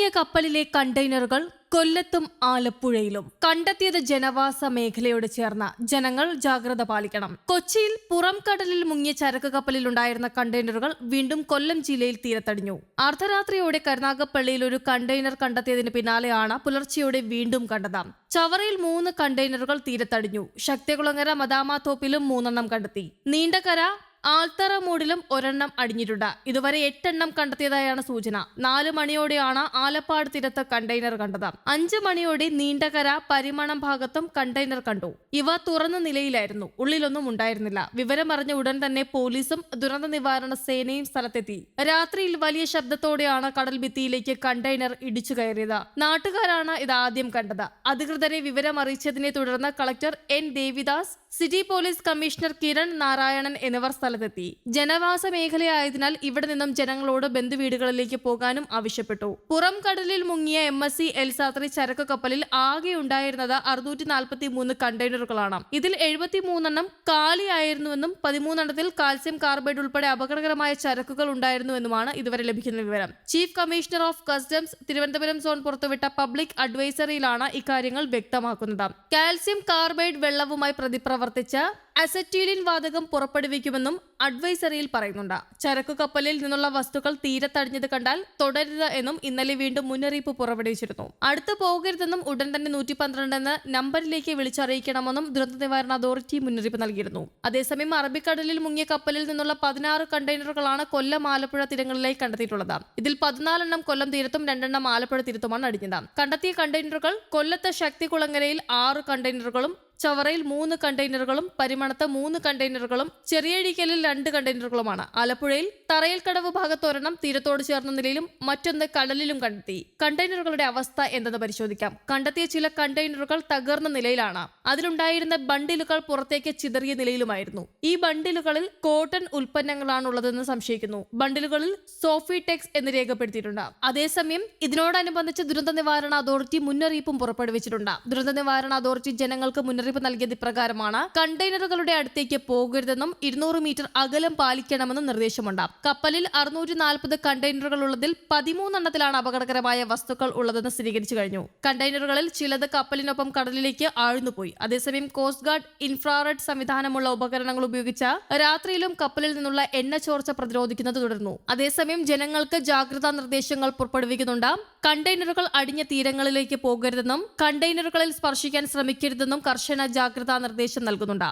മുങ്ങിയ കപ്പലിലെ കണ്ടെയ്നറുകൾ കൊല്ലത്തും ആലപ്പുഴയിലും. കണ്ടെത്തിയത് ജനവാസ മേഖലയോട് ചേർന്ന ജനങ്ങൾ ജാഗ്രത പാലിക്കണം. കൊച്ചിയിൽ പുറം കടലിൽ മുങ്ങിയ ചരക്ക് കപ്പലിൽ ഉണ്ടായിരുന്ന കണ്ടെയ്നറുകൾ വീണ്ടും കൊല്ലം ജില്ലയിൽ തീരത്തടിഞ്ഞു. അർദ്ധരാത്രിയോടെ കരുനാഗപ്പള്ളിയിൽ ഒരു കണ്ടെയ്നർ കണ്ടെത്തിയതിന് പിന്നാലെയാണ് പുലർച്ചെയോടെ വീണ്ടും കണ്ടത്. ചവറയിൽ മൂന്ന് കണ്ടെയ്നറുകൾ തീരത്തടിഞ്ഞു. ശക്തികുളങ്ങര മദാമാ തോപ്പിലും മൂന്നെണ്ണം കണ്ടെത്തി. നീണ്ടകര ആൽത്തറ മൂടിലും ഒരെണ്ണം അടിഞ്ഞിട്ടുണ്ട്. ഇതുവരെ എട്ടെണ്ണം കണ്ടെത്തിയതായാണ് സൂചന. നാല് മണിയോടെയാണ് ആലപ്പാട് തീരത്ത് കണ്ടെയ്നർ കണ്ടത്. അഞ്ച് മണിയോടെ നീണ്ടകര പരിമണം ഭാഗത്തും കണ്ടെയ്നർ കണ്ടു. ഇവ തുറന്ന നിലയിലായിരുന്നു. ഉള്ളിലൊന്നും ഉണ്ടായിരുന്നില്ല. വിവരമറിഞ്ഞ ഉടൻ തന്നെ പോലീസും ദുരന്ത നിവാരണ സേനയും സ്ഥലത്തെത്തി. രാത്രിയിൽ വലിയ ശബ്ദത്തോടെയാണ് കടൽ ഭിത്തിയിലേക്ക് കണ്ടെയ്നർ ഇടിച്ചു കയറിയത്. നാട്ടുകാരാണ് ഇത് ആദ്യം കണ്ടത്. അധികൃതരെ വിവരം അറിയിച്ചതിനെ തുടർന്ന് collector N. Devidas city police commissioner Kiran Narayanan എന്നിവർ സ്ഥലത്തെത്തി. ജനവാസ മേഖലയായതിനാൽ ഇവിടെ നിന്നും ജനങ്ങളോട് ബന്ധുവീടുകളിലേക്ക് പോകാനും ആവശ്യപ്പെട്ടു. പുറം കടലിൽ മുങ്ങിയ എം എസ് സി എൽസാത്രി ചരക്ക് കപ്പലിൽ ആകെ ഉണ്ടായിരുന്നത് അറുന്നൂറ്റി നാൽപ്പത്തി മൂന്ന് കണ്ടെയ്നറുകളാണ്. ഇതിൽ എഴുപത്തി മൂന്നെണ്ണം കാലിയായിരുന്നുവെന്നും പതിമൂന്നെണ്ണത്തിൽ കാൽസ്യം കാർബൈഡ് ഉൾപ്പെടെ അപകടകരമായ ചരക്കുകൾ ഉണ്ടായിരുന്നുവെന്നുമാണ് ഇതുവരെ ലഭിക്കുന്ന വിവരം. Chief commissioner of customs Thiruvananthapuram zone പുറത്തുവിട്ട പബ്ലിക് അഡ്വൈസറിയിലാണ് ഇക്കാര്യങ്ങൾ വ്യക്തമാക്കുന്നത്. കാൽസ്യം കാർബൈഡ് വെള്ളവുമായി പ്രതിപ്രവർത്തിച്ച അസറ്റീലിൻ വാതകം പുറപ്പെടുവിക്കുമെന്നും അഡ്വൈസറിയിൽ പറയുന്നുണ്ട്. ചരക്കു കപ്പലിൽ നിന്നുള്ള വസ്തുക്കൾ തീരത്തടിഞ്ഞത് കണ്ടാൽ തുടരുത് എന്നും ഇന്നലെ വീണ്ടും മുന്നറിയിപ്പ് പുറപ്പെടുവിച്ചിരുന്നു. അടുത്ത് പോകരുതെന്നും ഉടൻ തന്നെ നൂറ്റി പന്ത്രണ്ട് എന്ന നമ്പറിലേക്ക് വിളിച്ചറിയിക്കണമെന്നും ദുരന്ത നിവാരണ അതോറിറ്റി മുന്നറിയിപ്പ് നൽകിയിരുന്നു. അതേസമയം അറബിക്കടലിൽ മുങ്ങിയ കപ്പലിൽ നിന്നുള്ള പതിനാറ് കണ്ടെയ്നറുകളാണ് കൊല്ലം ആലപ്പുഴ തീരങ്ങളിലായി കണ്ടെത്തിയിട്ടുള്ളത്. ഇതിൽ പതിനാലെണ്ണം കൊല്ലം തീരത്തും രണ്ടെണ്ണം ആലപ്പുഴ തീരത്തുമാണ് അടിഞ്ഞത്. കണ്ടെത്തിയ കണ്ടെയ്നറുകൾ കൊല്ലത്ത് ശക്തികുളങ്ങരയിൽ ആറ് കണ്ടെയ്നറുകളും ചവറയിൽ മൂന്ന് കണ്ടെയ്നറുകളും പരിമണത്ത് മൂന്ന് കണ്ടെയ്നറുകളും ചെറിയഴിക്കലിൽ രണ്ട് കണ്ടെയ്നറുകളുമാണ്. ആലപ്പുഴയിൽ തറയിൽ കടവ് ഭാഗത്തൊരെണ്ണം തീരത്തോട് ചേർന്ന നിലയിലും മറ്റൊന്ന് കടലിലും കണ്ടെത്തി. കണ്ടെയ്നറുകളുടെ അവസ്ഥ എന്തെന്ന് പരിശോധിക്കാം. കണ്ടെത്തിയ ചില കണ്ടെയ്നറുകൾ തകർന്ന നിലയിലാണ്. അതിലുണ്ടായിരുന്ന ബണ്ടിലുകൾ പുറത്തേക്ക് ചിതറിയ നിലയിലുമായിരുന്നു. ഈ ബണ്ടിലുകളിൽ കോട്ടൺ ഉൽപ്പന്നങ്ങളാണ് ഉള്ളതെന്ന് സംശയിക്കുന്നു. ബണ്ടിലുകളിൽ സോഫി ടെക്സ് എന്ന് രേഖപ്പെടുത്തിയിട്ടുണ്ട്. അതേസമയം ഇതിനോടനുബന്ധിച്ച് ദുരന്ത നിവാരണ അതോറിറ്റി മുന്നറിയിപ്പും പുറപ്പെടുവിച്ചിട്ടുണ്ട്. ദുരന്ത നിവാരണ അതോറിറ്റി ജനങ്ങൾക്ക് മുന്നറിയിപ്പ് നൽകിയത് ഇപ്രകാരമാണ്. കണ്ടെയ്നറുകളുടെ അടുത്തേക്ക് പോകരുതെന്നും ഇരുന്നൂറ് മീറ്റർ അകലം പാലിക്കണമെന്നും നിർദ്ദേശമുണ്ട്. കപ്പലിൽ അറുന്നൂറ്റി നാൽപ്പത് കണ്ടെയ്നറുകൾ ഉള്ളതിൽ പതിമൂന്നെണ്ണത്തിലാണ് അപകടകരമായ വസ്തുക്കൾ ഉള്ളതെന്ന് സ്ഥിരീകരിച്ചു കഴിഞ്ഞു. കണ്ടെയ്നറുകളിൽ ചിലത് കപ്പലിനൊപ്പം കടലിലേക്ക് ആഴ്ന്നുപോയി. അതേസമയം കോസ്റ്റ് ഗാർഡ് ഇൻഫ്രാറെഡ് സംവിധാനമുള്ള ഉപകരണങ്ങൾ ഉപയോഗിച്ച രാത്രിയിലും കപ്പലിൽ നിന്നുള്ള എണ്ണ ചോർച്ച പ്രതിരോധിക്കുന്നത് തുടർന്നു അതേസമയം ജനങ്ങൾക്ക് ജാഗ്രതാ നിർദ്ദേശങ്ങൾ പുറപ്പെടുവിക്കുന്നുണ്ട്. കണ്ടെയ്നറുകൾ അടിഞ്ഞ തീരങ്ങളിലേക്ക് പോകരുതെന്നും കണ്ടെയ്നറുകളിൽ സ്പർശിക്കാൻ ശ്രമിക്കരുതെന്നും കർശന ജാഗ്രതാ നിർദ്ദേശം നൽകുന്നുണ്ട്.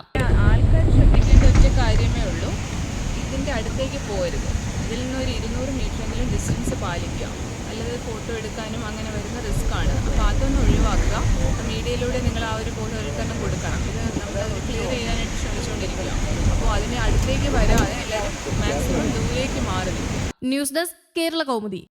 ആൾക്കാർ ശ്രദ്ധിക്കേണ്ട ഒറ്റ കാര്യമേ ഉള്ളൂ. ഇതിന്റെ അടുത്തേക്ക് പോകരുത്. ഇതിൽ നിന്ന് ഒരു ഇരുന്നൂറ് മീറ്ററെങ്കിലും ഡിസ്റ്റൻസ് പാലിക്കുക അല്ലാതെ ഫോട്ടോ എടുക്കാനും അങ്ങനെ വരുന്ന റിസ്ക് ആണ്. അപ്പോൾ അതൊന്ന് ഒഴിവാക്കുക. മീഡിയയിലൂടെ നിങ്ങൾ ആ ഒരു ബോധവൽക്കരണം കൊടുക്കണം. ഇത് നമ്മൾ ക്ലിയർ ചെയ്യാനായിട്ട് ശ്രമിച്ചുകൊണ്ടിരിക്കുക അപ്പോൾ അതിന് അടുത്തേക്ക് വരാതെ എല്ലാവരും മാക്സിമം ദൂരേക്ക് മാറി ന്യൂസ് ഡെസ്ക് കേരള കൗമുദി.